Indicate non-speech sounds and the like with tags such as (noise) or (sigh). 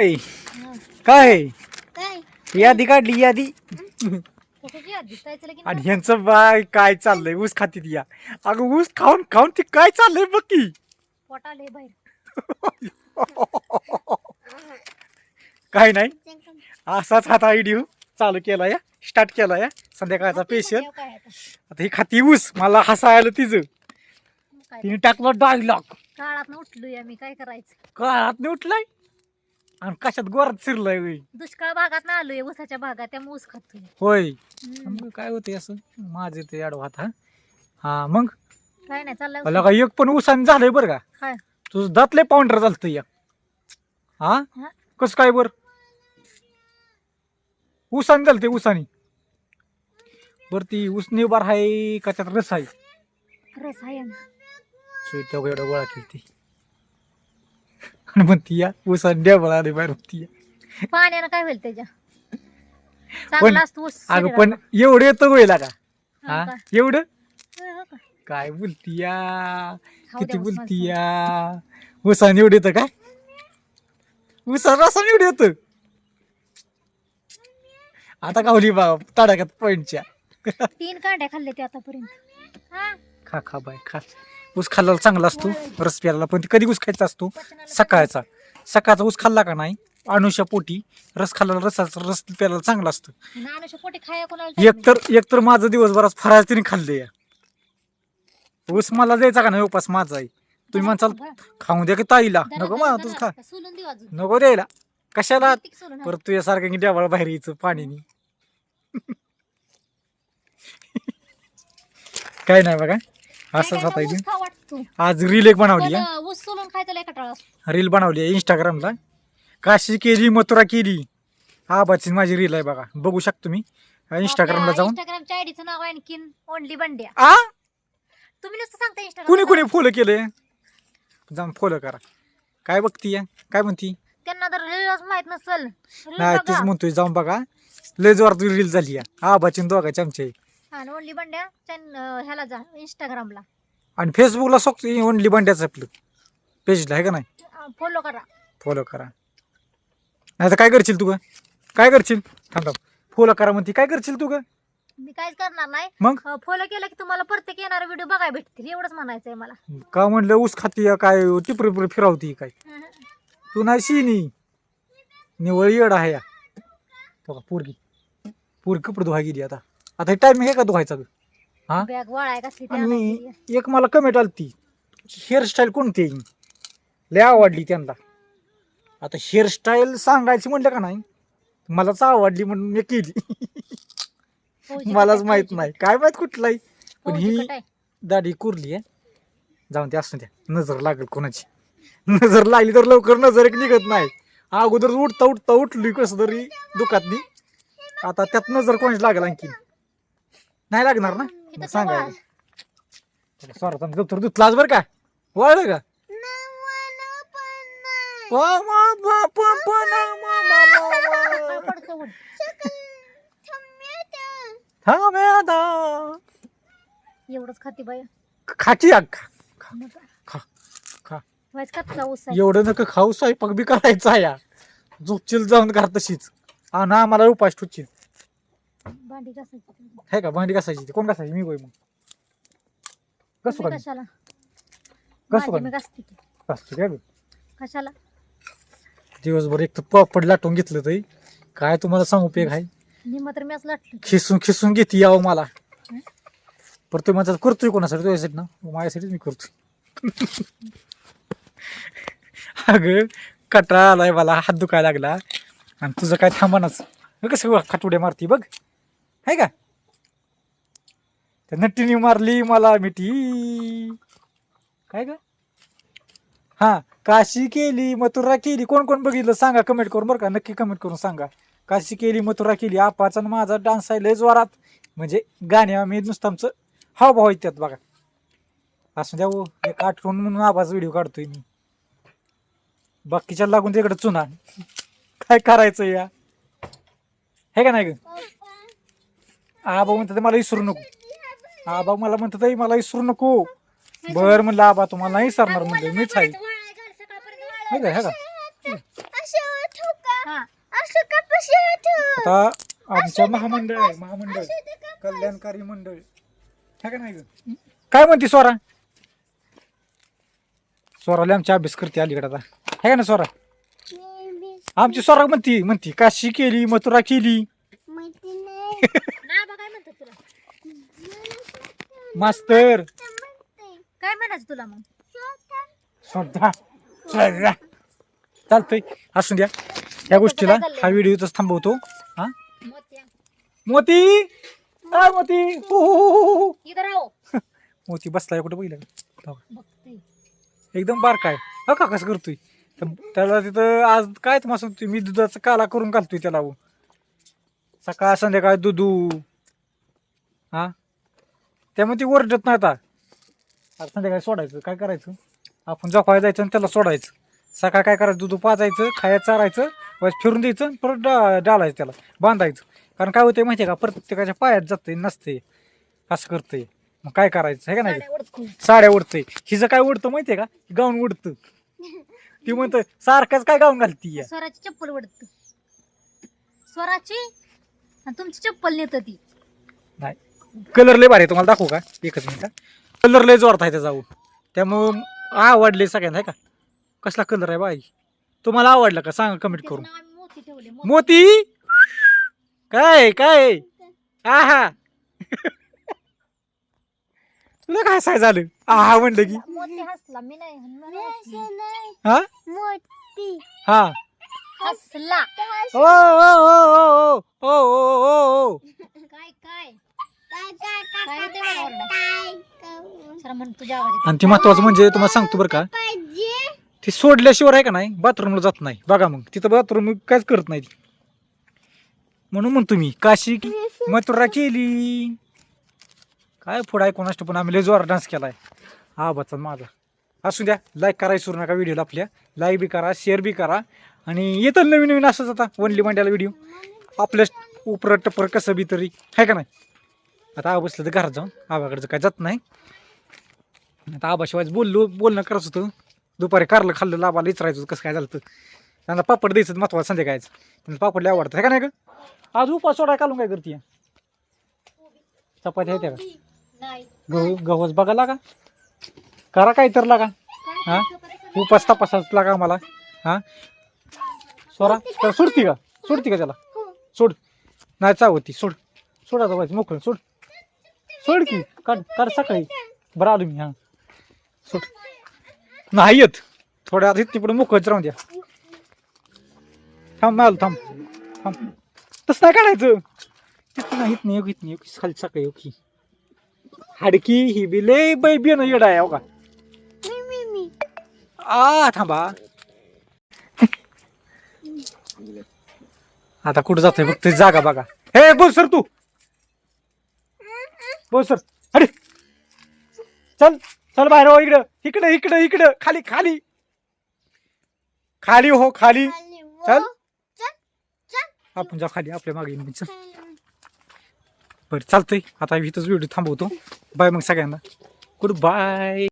ऐ. काय काय? यादी काढली यादी. कशाची आणि ह्यांचं बाय काय चाललंय? ऊस खाती या. अगं ऊस खाऊन खाऊन ती काय चाललंय बघ की. पोट आले बाहेर. काय नाही. असाच हात व्हिडिओ चालू केला या स्टार्ट केला या. संध्याकाळचा स्पेशल काय आता? आता ही खाती ऊस मला हसायला तिचं. काय तिने टाकलं डायलॉग. काळात उठलोय आम्ही काय करायचं? काळात उठलाय? आणि कशात गोरात शिरलाय होय? दुष्काळ भागात ना आलोय ऊसाच्या भागात त्यामुळे ऊस खातोय होय. हम्म. मग काय होते असं? माझे ते अडवात हा. हा मग? काय नाही चाललंय मला का एक पण उसाने झालंय बरं का? काय तुझं दातले पाऊंडर झालत या हा? हा? कस काय बर? उसाने झालते उसाने बर ती उसने बार आहे का त्यात रस आहे रस आहे ना. तेवढं गोळा केली ती आणि म्हणती या उसाने डेबळ आले बाहेर पाण्यानं काय होईल त्याच्या? चांगला असतो ऊस अगं. पण एवढं येतं गोयला का? हा का? एवढं? हो? काय बोलती या किती द्या ऊस बोलती. या उसाने एवढं येतं काय उसा रसाने एवढं येतं? आता कावली बा तडाख्यात पॉईंटच्या तीन कांड्या खाल्ले ते आतापर्यंत. हा? खा खा बाय खा. ऊस खाल्ला चांगला असतो रस प्यायला पण कधी ऊस खायचा असतो? सकाळचा. सकाळचा ऊस खाल्ला का नाही? अनुषा पोटी. रस खाल्ला रसाचा रस प्यायला चांगला असतं. चांगलं. आणि अनुष्या पोटी खाया कोणाला एक तर एक तर माझं दिवसभरात फराळ तिने खाल्ले या. ऊस मला द्यायचा का नाही? उपास माझा आहे. तुम्ही म्हणसाल खाऊ द्या की ताईला. नको मला तुझ खा. सोलून देऊ अजून. नको द्यायला. कशाला? किती सोलून? परत तुझ्यासारखं की देवाला बाहेर यायचं पाणीनी. (laughs) काय नाही बघा. असंच खाऊ वाटतो. आज रील एक बनवली पण, अं, ऊस सोलून खायचा लय कटाळा असतो. रील बनवली आहे इंस्टाग्रामला काशी केली मथुरा केली. हा बाची माझी रील आहे बघा. बघू शकतो मी इंस्टाग्रामला जाऊन. इंस्टाग्रामच्या आयडीचं नाव आहे आणखीन ओनली बंड्या आ? तुम्ही नुसतं सांगता इंस्टाग्राम कुणी कुणी फॉलो केले जाऊन फॉलो करा. काय बघती या? काय म्हणती? त्यांना तर रीलच माहीत नसल. Reel नाही बघा. तेच म्हणतोय जाऊन बघा. लय जोरात रील झाली या हा बाची दोघा चमचे आणि ओनली बंड्या त्यां- अं, ह्याला जा इंस्टाग्रामला आणि फेसबुकला सोक्त ओनली बंड्याचं आपलं पेजला आहे का नाही? फॉलो करा. फॉलो करा. नाही तर काय करशील तू ग? काय करशील? थांब थांब. फॉलो करा म्हणती. काय करशील तू ग? मी काहीच करणार नाही. मग? फॉलो केलं की तुम्हाला प्रत्येक येणारे व्हिडिओ बघायला भेटतील. एवढंच म्हणायचंय मला. का म्हणलं ऊस खाती काय टिपरी फिरावती काय? तू नाही शिनी निवळ येड आहे या. तो का पोरगी. पोरगी कपडे धुवाय गेली आता. आता टायमिंग आहे का धुवायचा ग? हा? बॅग वळाय कसली ते आणि. एक मला कमेंट आली ती. हेअरस्टाईल कोणती आहे? लय आवडली त्यांना. आता हेअरस्टाईल सांगायची म्हणलं का नाही? मलाच आवडली म्हणून मी केली. फौजी मलाच माहीत फौजी? नाही. काय माहीत कुठलाही पण फौजी ही. दाढी कुरली आहे. जाऊन ते असू द्या. नजर लागेल कोणाची. नजर लागली तर लवकर नजर एक निघत नाही. अगोदर उठता उठता उठली कसं तरी दुखातली. आता त्यात नजर कोणाची लागेल आणखी नाही लागणार ना? मग सांगा तेव्हा- स्वरात गप्तर धुतलाच बरं का? वळलं का? वा वा वा वा वा ना वा वा वा वा. पडतो ऊन. थांब हे आता. एवढंच खाती बाय खाची आग खा खा खा व्हायच कच्चा ऊस आहे एवढं नका खाऊ स्वयंपाक बी करायचा या. झोपशील जाऊन घरात तशीच. ना मला उपास ठुची भांडी घासायची आहे का? भांडी घासायची ती. कोण घासायची? मी बाई मग. कसं का कशाला कसं माझी मी? का घासते की. घासतो काय बी? कशाला? दिवसभर एक तर पापड लाटून घेतलं तरी काय तुम्हाला सांगू पेग आहे? निम तर मी असं लाटलं खिसून खिसून घेते यावं मला. पर तुम्ही म्हणतात करतोय कोणासाठी? तुझ्यासाठी ना? माझ्यासाठीच मी करतोय. अगं कटाळा आलाय मला. हात दुखायला लागला. आणि तुझं काय थांबानाच कसं खाटुड्या मारती बघ. आहे का? त्या नट्टीने मारली मला मिठी. काय का हा काशी केली मथुरा केली. कोण कोण बघितलं? सांगा कमेंट करून बरं का. नक्की कमेंट करून सांगा. काशी केली मथुरा केली. आपाचा आणि माझा डान्स आहे लय जोरात. म्हणजे गाणे आम्ही नुसतं आमचं हावभाव आहेत त्यात बघा. असं द्या हो, एक आठवण म्हणून आवाज व्हिडिओ काढतोय मी. बाकीच्या लागून तिकडे चुना. काय करायचं या? हे का नाही ग? आबा म्हणतात मला विसरू नको. आबा मला म्हणतात "आई, मला विसरू नको. बर म्हणलं आबा तुम्हाला नाही सरणार म्हणलं मीच आहे. हे का का आता आमच्या महामंडळ आहे महामंडळ. कल्याणकारी मंडळ. है का नाही ग? काय म्हणते स्वरा? स्वराला आमची अभ्यास करते अलीकडे आता. है का ना स्वरा? आमची स्वरा म्हणती म्हणती काशी केली मथुरा केली (laughs) ना बा काय म्हणतात तुला मास्तर. काय म्हणायचं तुला मग? श्रद्धा. श्रद्धा. चालतंय. असून द्या या गोष्टीला हा व्हिडिओ इथंच थांबवतो. हा? मोत्या मोती? काय मोती. हु, हु, हु, हु, हु. इथं राहो. (laughs) मोती बसलाय कुठं बघितलं? का? बघते. एकदम बार काय हो का कसं करतोय? तर त्याला तिथं आज काय तुम्हाला सांगतोय? मी दुधाचा काला करून घालतोय त्याला हो. सकाळ संध्याकाळ दुधू. हा? त्यामुळे ती ओरडत नाही आता. आता संध्याकाळी सोडायचं काय करायचं? आपण झोपायला जायचं आणि त्याला सोडायचं. सकाळ काय करायचं? दूध पाजायचं खायचं चारायचं बस फिरून द्यायचं आणि परत डा डालायचं त्याला बांधायचं. कारण काय होतंय माहिती आहे का? प्रत्येकाच्या पायात जातंय नसते असं करतंय. मग काय करायचं? आहे का नाही? साड्या उडतंय. हिचं काय उडतं माहितीये का? गाऊन उडतं. (laughs) ती म्हणतं सारखंच काय गाऊन घालती या स्वराची चप्पल ओढत स्वराची? आणि तुमची चप्पल नेत ती. नाही. कलर लय भारी आहे तुम्हाला दाखवू का? एकच मिनिट कलर लय जोरात आहे त्याचा त्यामुळं आवडले सगळ्यांना आहे का? कसला कलर आहे बाई तुम्हाला आवडला का? सांगा कमेंट करून. मोती ठेवले मोती. मोती? काय काय? आहा (laughs) तुला काय साय झालं? आहा म्हणलं की. मोती हसला मी नाही मला हसली. हा? हा. हसला. ओ ओ ओ ओ ओ ओ ओ. काय ते मला ओरडा? म्हण तुझ्या आणि ती महत्वाचं म्हणजे तुम्हाला सांगतो बरं का ती सोडल्याशिवाय आहे का नाही बाथरूमला जात नाही. बघा मग तिथं बाथरूम काहीच करत नाही ती. म्हणून म्हणतो मी काशी की मथुरा केली. काय पुढं आहे कोणाष्ट पण आम्ही लय जोर डान्स केलाय. हा बचा माझा. असू द्या लाईक करा सुरू नका व्हिडिओला आपल्या. लाईक बी करा शेअर बी करा. आणि येतं नवीन नवीन असंच आता वनली मांड्याला व्हिडिओ आपल्या उपर टपर कसं बी तरी आहे का नाही? आता आबा बसलं तर घरात जाऊन. आबाकडचं काय जात नाही. आता आबाशिवाय बोललो बोलणं करत होतं. दुपारी कारलं खाल्लं लाभाला विचारायचं कसं काय झालं तर त्यांना पापड द्यायचं महत्वाचं संध्याकाळचं. त्यांना पापड लय आवडतं का नाही का आज उपास सोडा कालून काय करते चपाती आहे त्या का? गहू गहूच बघा लागा. करा काय तर लागा. हा? उपास तपासाच लागा मला हा? सोरा तर सोडती का? सोडती का त्याला? सोड. नाही चावती सोड. सोडा जावायचं मोकळं सोड. सोड की. काढ काढ सकाळी. बरं आलो मी हा. सोड. नाही येत. थोड्या आधी तिकडे मोकळच राहून द्या. थांब आलो थांब. थांब. तसं नाही काढायचं. तिथं नाही इथं नाही योगी खाली सकाळी ओके हाडकी ही बी लय बै बियाणं येडा आहे हो का? आ थांबा. आता कुठं जातोय बघ तुझी जागा बघा. हे बोल सर तू. बोल सर. अरे चल चल बाहेर हो इकडं. इकडं इकडं इकडं. खाली खाली. खाली हो खाली. चल. आपण जा खाली आपल्या मागे येईन मी, चल बरं चालतंय. आता इथंच व्हिडिओ थांबवतो. बाय मग सगळ्यांना. Good bye